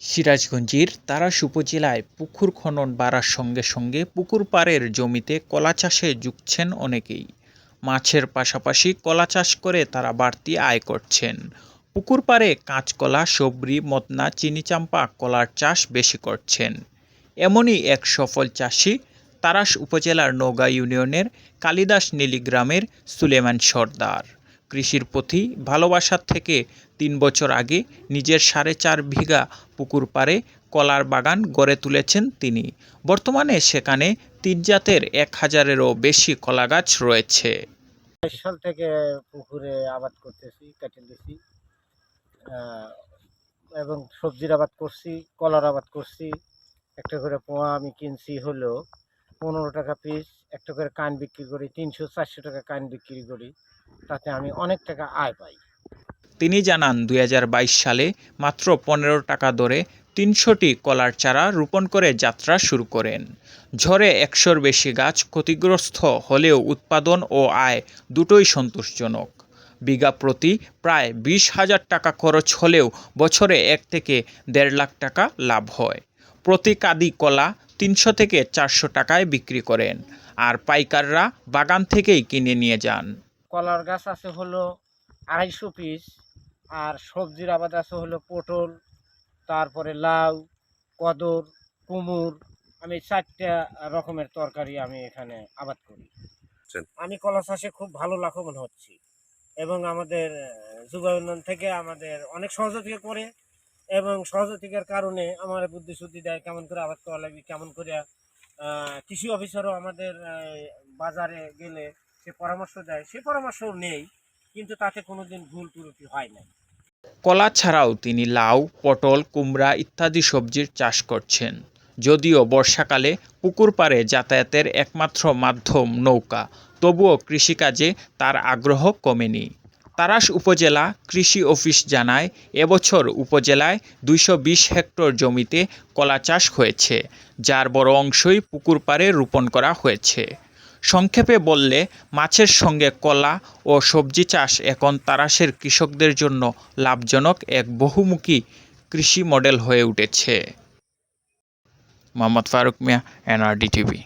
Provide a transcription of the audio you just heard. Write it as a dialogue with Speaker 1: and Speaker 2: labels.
Speaker 1: সিরাজগঞ্জের তারাস উপজেলায় পুকুর খনন বাড়ার সঙ্গে সঙ্গে পুকুর পাড়ের জমিতে কলা চাষে যুগছেন অনেকেই। মাছের পাশাপাশি কলা চাষ করে তারা বাড়তি আয় করছেন। পুকুর পাড়ে কাঁচকলা, সবরি, মদনা, চিনিচাম্পা কলার চাষ বেশি করছেন। এমনই এক সফল চাষি তারাস উপজেলার নওগাঁ ইউনিয়নের কালিদাস নীলি গ্রামের সুলেমান সর্দার। কৃষির প্রতি ভালোবাসার থেকে তিন বছর আগে নিজের সাড়ে চার বিঘা পুকুর পাড়ে কলার বাগান গড়ে তুলেছেন তিনি। বর্তমানে সেখানে তিন জাতের এক হাজারেরও বেশি কলা গাছ রয়েছে।
Speaker 2: সাল থেকে পুকুরে আবাদ করতেছি, কাটিয়ে দিছি। এবং সবজির আবাদ করছি, কলার আবাদ করছি। একটা করে পোয়া আমি কিনছি হলো পনেরো টাকা পিস একটা করে কান বিক্রি করি, তিনশো, চারশো টাকা কান বিক্রি করি, তাতে আমি অনেক টাকা আয় পাই।
Speaker 1: তিনি জানান দু হাজার বাইশ সালে মাত্র পনেরো টাকা দরে তিনশোটি কলার চারা রোপণ করে যাত্রা শুরু করেন। ঝড়ে একশোর বেশি গাছ ক্ষতিগ্রস্ত হলেও উৎপাদন ও আয় দুটোই সন্তোষজনক। বিঘা প্রতি প্রায় বিশ হাজার টাকা খরচ হলেও বছরে এক থেকে দেড় লাখ টাকা লাভ হয়। প্রতি কাদি কলা তিনশো থেকে চারশো টাকায় বিক্রি করেন। আর পাইকাররা বাগান থেকেই কিনে নিয়ে যান।
Speaker 2: কলার গাছ আছে হলো আড়াইশো পিস আর সবজির আবাদ আছে হলো পটল তারপরে লাউ কদর কুমুর আমি চারটা রকমের তরকারি আমি এখানে আবাদ করি।
Speaker 3: আচ্ছা।
Speaker 2: আমি কলা চাষে খুব ভালো লাভবান হচ্ছি এবং আমাদের যুব উন্নয়ন থেকে আমাদের অনেক সহযোগিতা করে এবং সহযোগিতার কারণে আমার বুদ্ধি শুদ্ধি দেয়, কেমন করে আবাদ করা লাগবে, কেমন করে কৃষি অফিসারও আমাদের বাজারে গেলে সে পরামর্শ দেয়। সে পরামর্শ নেই, কিন্তু তাতে কোনোদিন ভুল ত্রুটি হয় না
Speaker 1: কলা ছাড়াও তিনি লাউ, পটল, কুমড়া ইত্যাদি সবজির চাষ করছেন। যদিও বর্ষাকালে পুকুর পাড়ে যাতায়াতের একমাত্র মাধ্যম নৌকা, তবুও কৃষিকাজে তার আগ্রহ কমেনি। তারাস উপজেলা কৃষি অফিস জানায়, এবছর উপজেলায় দুইশো বিশ হেক্টর জমিতে কলা চাষ হয়েছে, যার বড় অংশই পুকুর পাড়ে রোপণ করা হয়েছে। সংক্ষেপে বললে, মাছের সঙ্গে কলা ও সবজি চাষ এখন তারাশের কৃষকদের জন্য লাভজনক এক বহুমুখী কৃষি মডেল হয়ে উঠেছে। Mohammad Faruk Miah, NRD TV.